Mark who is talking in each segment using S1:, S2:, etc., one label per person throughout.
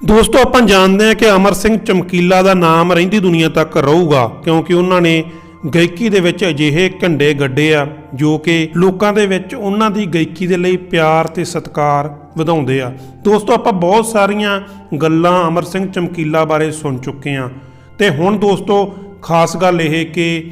S1: ਦੋਸਤੋ, ਆਪਾਂ ਜਾਣਦੇ ਹਾਂ ਕਿ ਅਮਰ ਸਿੰਘ ਚਮਕੀਲਾ ਦਾ ਨਾਮ ਰਹਿੰਦੀ ਦੁਨੀਆ ਤੱਕ ਰਹੂਗਾ, ਕਿਉਂਕਿ ਉਹਨਾਂ ਨੇ ਗਾਇਕੀ ਦੇ ਵਿੱਚ ਅਜਿਹੇ ਘੰਡੇ ਗੱਡੇ ਆ, ਜੋ ਕਿ ਲੋਕਾਂ ਦੇ ਵਿੱਚ ਉਹਨਾਂ ਦੀ ਗਾਇਕੀ ਦੇ ਲਈ ਪਿਆਰ ਤੇ ਸਤਿਕਾਰ ਵਧਾਉਂਦੇ ਆ। ਦੋਸਤੋ, ਆਪਾਂ ਬਹੁਤ ਸਾਰੀਆਂ ਗੱਲਾਂ ਅਮਰ ਸਿੰਘ ਚਮਕੀਲਾ ਬਾਰੇ ਸੁਣ ਚੁੱਕੇ ਆ ਤੇ ਹੁਣ ਦੋਸਤੋ, ਖਾਸ ਗੱਲ ਇਹ ਕਿ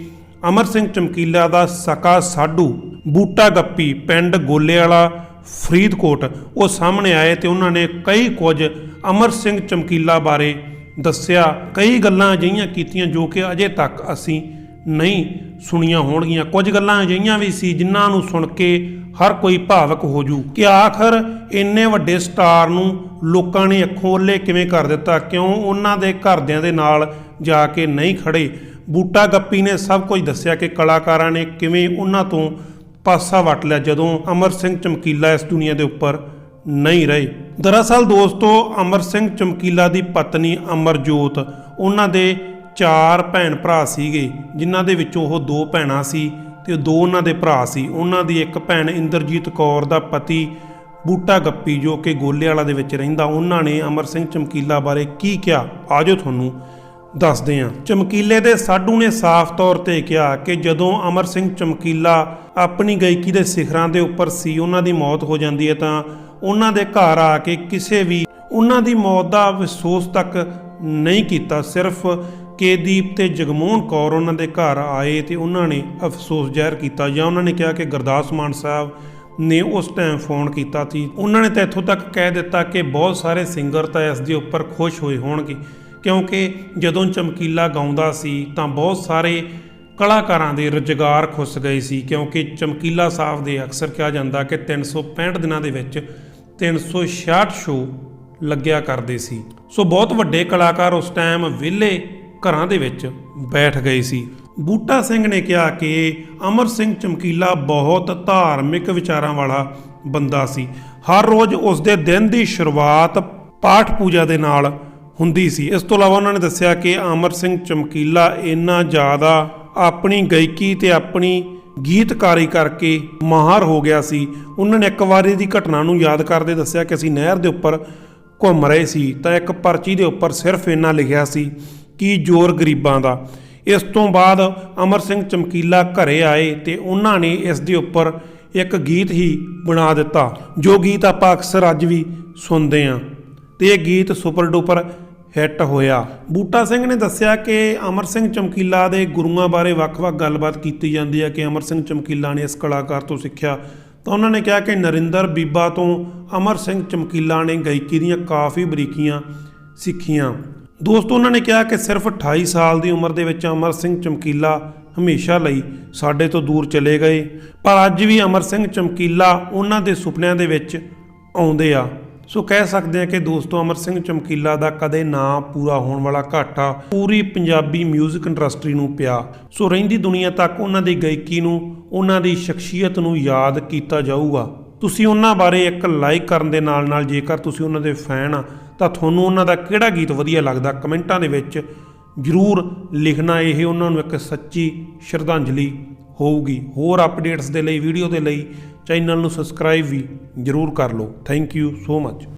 S1: ਅਮਰ ਸਿੰਘ ਚਮਕੀਲਾ ਦਾ ਸਕਾ ਸਾਡੂ ਬੂਟਾ ਗੱਪੀ ਪਿੰਡ ਗੋਲੇ ਵਾਲਾ ਫਰੀਦਕੋਟ। ਉਹ ਸਾਹਮਣੇ ਆਏ ਤੇ ਉਹਨਾਂ ਨੇ ਕਈ ਕੁਝ ਅਮਰ ਸਿੰਘ ਚਮਕੀਲਾ ਬਾਰੇ ਦੱਸਿਆ। ਕਈ ਗੱਲਾਂ ਅਜਿਹੀਆਂ ਕੀਤੀਆਂ ਜੋ ਕਿ ਅਜੇ ਤੱਕ ਅਸੀਂ ਨਹੀਂ ਸੁਣੀਆਂ ਹੋਣਗੀਆਂ। ਕੁਝ ਗੱਲਾਂ ਅਜਿਹੀਆਂ ਵੀ ਸੀ ਜਿਨ੍ਹਾਂ ਨੂੰ ਸੁਣ ਕੇ ਹਰ ਕੋਈ ਭਾਵਕ ਹੋ ਜੂ ਕਿ ਆਖਰ ਇੰਨੇ ਵੱਡੇ ਸਟਾਰ ਨੂੰ ਲੋਕਾਂ ਨੇ ਅੱਖੋਂ ਓਲੇ ਕਿਵੇਂ ਕਰ ਦਿੱਤਾ? ਕਿਉਂ ਉਹਨਾਂ ਦੇ ਘਰਦਿਆਂ ਦੇ ਨਾਲ ਜਾ ਕੇ ਨਹੀਂ ਖੜੇ ਬੂਟਾ ਗੱਪੀ ਨੇ ਸਭ ਕੁਝ ਦੱਸਿਆ ਕਿ ਕਲਾਕਾਰਾਂ ਨੇ ਕਿਵੇਂ ਉਹਨਾਂ ਤੋਂ ਪਾਸਾ ਵਟ ਲਿਆ ਜਦੋਂ ਅਮਰ ਸਿੰਘ ਚਮਕੀਲਾ ਇਸ ਦੁਨੀਆ ਦੇ ਉੱਪਰ ਨਹੀਂ ਰਹੇ। ਦਰਅਸਲ ਦੋਸਤੋ, ਅਮਰ ਸਿੰਘ ਚਮਕੀਲਾ ਦੀ ਪਤਨੀ ਅਮਰਜੋਤ, ਉਹਨਾਂ ਦੇ ਚਾਰ ਭੈਣ ਭਰਾ ਸੀਗੇ, ਜਿਨ੍ਹਾਂ ਦੇ ਵਿੱਚੋਂ ਉਹ ਦੋ ਭੈਣਾਂ ਸੀ ਤੇ ਦੋ ਉਹਨਾਂ ਦੇ ਭਰਾ ਸੀ। ਉਹਨਾਂ ਦੀ ਇੱਕ ਭੈਣ ਇੰਦਰਜੀਤ ਕੌਰ ਦਾ ਪਤੀ ਬੂਟਾ ਗੱਪੀ ਜੋ ਕਿ ਗੋਲੇ ਵਾਲਾ ਦੇ ਵਿੱਚ ਰਹਿੰਦਾ। ਉਹਨਾਂ ਨੇ ਅਮਰ ਸਿੰਘ ਚਮਕੀਲਾ ਬਾਰੇ ਕੀ ਕਿਹਾ? ਆਜੋ ਤੁਹਾਨੂੰ ਦੱਸਦੇ ਹਾਂ। ਚਮਕੀਲੇ ਦੇ ਸਾਡੂ ਨੇ ਸਾਫ਼ ਤੌਰ ਤੇ ਕਿਹਾ ਕਿ ਜਦੋਂ ਅਮਰ ਸਿੰਘ ਚਮਕੀਲਾ ਆਪਣੀ ਗਾਇਕੀ ਦੇ ਸਿਖਰਾਂ ਦੇ ਉੱਪਰ ਸੀ, ਉਹਨਾਂ ਦੀ ਮੌਤ ਹੋ ਜਾਂਦੀ ਹੈ ਤਾਂ ਉਹਨਾਂ ਦੇ ਘਰ ਆ ਕੇ ਕਿਸੇ ਵੀ ਉਹਨਾਂ ਦੀ ਮੌਤ ਦਾ ਅਫਸੋਸ ਤੱਕ ਨਹੀਂ ਕੀਤਾ। ਸਿਰਫ ਕੇਦੀਪ ਤੇ ਜਗਮੋਹਨ ਕੌਰ ਉਹਨਾਂ ਦੇ ਘਰ ਆਏ ਤੇ ਉਹਨਾਂ ਨੇ ਅਫਸੋਸ ਜ਼ਾਹਿਰ ਕੀਤਾ ਜਾਂ ਉਹਨਾਂ ਨੇ ਕਿਹਾ ਕਿ ਗੁਰਦਾਸ ਮਾਨ ਸਾਹਿਬ ਨੇ ਉਸ ਟਾਈਮ ਫੋਨ ਕੀਤਾ ਸੀ। ਉਹਨਾਂ ਨੇ ਤਾਂ ਇੱਥੋਂ ਤੱਕ ਕਹਿ ਦਿੱਤਾ ਕਿ ਬਹੁਤ ਸਾਰੇ ਸਿੰਗਰ ਤਾਂ ਇਸ ਦੇ ਉੱਪਰ ਖੁਸ਼ ਹੋਏ ਹੋਣਗੇ। ਕਿਉਂਕਿ ਜਦੋਂ ਚਮਕੀਲਾ ਗਾਉਂਦਾ ਸੀ ਤਾਂ ਬਹੁਤ ਸਾਰੇ ਕਲਾਕਾਰਾਂ ਦੇ ਰੁਜ਼ਗਾਰ ਖੁੱਸ ਗਏ ਸੀ, ਕਿਉਂਕਿ ਚਮਕੀਲਾ ਸਾਹਿਬ ਦੇ ਅਕਸਰ ਕਿਹਾ ਜਾਂਦਾ ਕਿ 365 ਦਿਨਾਂ ਦੇ ਵਿੱਚ 366 ਸ਼ੋ ਲੱਗਿਆ ਕਰਦੇ ਸੀ। ਸੋ ਬਹੁਤ ਵੱਡੇ ਕਲਾਕਾਰ ਉਸ ਟਾਈਮ ਵਿਹਲੇ ਘਰਾਂ ਦੇ ਵਿੱਚ ਬੈਠ ਗਏ ਸੀ। ਬੂਟਾ ਸਿੰਘ ਨੇ ਕਿਹਾ ਕਿ ਅਮਰ ਸਿੰਘ ਚਮਕੀਲਾ ਬਹੁਤ ਧਾਰਮਿਕ ਵਿਚਾਰਾਂ ਵਾਲਾ ਬੰਦਾ ਸੀ। ਹਰ ਰੋਜ਼ ਉਸ ਦੇ ਦਿਨ ਦੀ ਸ਼ੁਰੂਆਤ ਪਾਠ ਪੂਜਾ ਦੇ ਨਾਲ ਹੁੰਦੀ ਸੀ। ਇਸ ਤੋਂ ਇਲਾਵਾ ਉਹਨਾਂ ਨੇ ਦੱਸਿਆ ਕਿ ਅਮਰ ਸਿੰਘ ਚਮਕੀਲਾ ਇੰਨਾ ਜ਼ਿਆਦਾ ਆਪਣੀ ਗਾਇਕੀ ਤੇ ਆਪਣੀ ਗੀਤਕਾਰੀ ਕਰਕੇ ਮਾਹਰ ਹੋ ਗਿਆ ਸੀ। ਉਹਨਾਂ ਨੇ ਇੱਕ ਵਾਰੀ ਦੀ ਘਟਨਾ ਨੂੰ ਯਾਦ ਕਰਦੇ ਦੱਸਿਆ ਕਿ ਅਸੀਂ ਨਹਿਰ ਦੇ ਉੱਪਰ ਘੁੰਮ ਰਹੇ ਸੀ ਤਾਂ ਇੱਕ ਪਰਚੀ ਦੇ ਉੱਪਰ ਸਿਰਫ ਇੰਨਾ ਲਿਖਿਆ ਸੀ ਕਿ ਜ਼ੋਰ ਗਰੀਬਾਂ ਦਾ। ਇਸ ਤੋਂ ਬਾਅਦ ਅਮਰ ਸਿੰਘ ਚਮਕੀਲਾ ਘਰੇ ਆਏ ਤੇ ਉਹਨਾਂ ਨੇ ਇਸ ਦੇ ਉੱਪਰ ਇੱਕ ਗੀਤ ਹੀ ਬਣਾ ਦਿੱਤਾ, ਜੋ ਗੀਤ ਆਪਾਂ ਅਕਸਰ ਅੱਜ ਵੀ ਸੁਣਦੇ ਹਾਂ। ਤੇ ਇਹ ਗੀਤ ਸੁਪਰ ਡੂਪਰ ਹਿੱਟ ਹੋਇਆ। ਬੂਟਾ ਸਿੰਘ ਨੇ ਦੱਸਿਆ ਕਿ ਅਮਰ ਸਿੰਘ ਚਮਕੀਲਾ ਦੇ ਗੁਰੂਆਂ ਬਾਰੇ ਵੱਖ-ਵੱਖ ਗੱਲਬਾਤ ਕੀਤੀ ਜਾਂਦੀ ਹੈ ਕਿ ਅਮਰ ਸਿੰਘ ਚਮਕੀਲਾ ਨੇ ਇਸ ਕਲਾਕਾਰ ਤੋਂ ਸਿੱਖਿਆ। ਤਾਂ ਉਹਨਾਂ ਨੇ ਕਿਹਾ ਕਿ ਨਰਿੰਦਰ ਬੀਬਾ ਤੋਂ ਅਮਰ ਸਿੰਘ ਚਮਕੀਲਾ ਨੇ ਗਾਇਕੀ ਦੀਆਂ ਕਾਫੀ ਬਰੀਕੀਆਂ ਸਿੱਖੀਆਂ। ਦੋਸਤੋ, ਉਹਨਾਂ ਨੇ ਕਿਹਾ ਕਿ ਸਿਰਫ 28 ਸਾਲ ਦੀ ਉਮਰ ਦੇ ਵਿੱਚ ਅਮਰ ਸਿੰਘ ਚਮਕੀਲਾ ਹਮੇਸ਼ਾ ਲਈ ਸਾਡੇ ਤੋਂ ਦੂਰ ਚਲੇ ਗਏ। ਪਰ ਅੱਜ ਵੀ ਅਮਰ ਸਿੰਘ ਚਮਕੀਲਾ ਉਹਨਾਂ ਦੇ ਸੁਪਨਿਆਂ ਦੇ ਵਿੱਚ ਆਉਂਦੇ ਆ। ਸੋ ਕਹਿ ਸਕਦੇ ਹਾਂ ਕਿ ਦੋਸਤੋ ਅਮਰ ਸਿੰਘ ਚਮਕੀਲਾ ਦਾ ਕਦੇ ਨਾ ਪੂਰਾ ਹੋਣ ਵਾਲਾ ਘਾਟਾ ਪੂਰੀ ਪੰਜਾਬੀ 뮤직 ਇੰਡਸਟਰੀ ਨੂੰ ਪਿਆ। ਸੋ ਰਹਿੰਦੀ ਦੁਨੀਆ ਤੱਕ ਉਹਨਾਂ ਦੀ ਗਾਇਕੀ ਨੂੰ, ਉਹਨਾਂ ਦੀ ਸ਼ਖਸੀਅਤ ਨੂੰ ਯਾਦ ਕੀਤਾ ਜਾਊਗਾ। ਤੁਸੀਂ ਉਹਨਾਂ ਬਾਰੇ ਇੱਕ ਲਾਈਕ ਕਰਨ ਦੇ ਨਾਲ ਨਾਲ ਜੇਕਰ ਤੁਸੀਂ ਉਹਨਾਂ ਦੇ ਫੈਨ ਆ, ਤਾਂ ਤੁਹਾਨੂੰ ਉਹਨਾਂ ਦਾ ਕਿਹੜਾ ਗੀਤ ਵਧੀਆ ਲੱਗਦਾ ਕਮੈਂਟਾਂ ਦੇ ਵਿੱਚ ਜਰੂਰ ਲਿਖਣਾ। ਇਹ ਉਹਨਾਂ ਨੂੰ ਇੱਕ ਸੱਚੀ ਸ਼ਰਧਾਂਜਲੀ ਹੋਊਗੀ। ਹੋਰ ਅਪਡੇਟਸ ਦੇ ਲਈ ਵੀਡੀਓ ਦੇ ਲਈ ਚੈਨਲ ਨੂੰ ਸਬਸਕ੍ਰਾਈਬ ਵੀ ਜਰੂਰ ਕਰ ਲਓ। Thank you so much.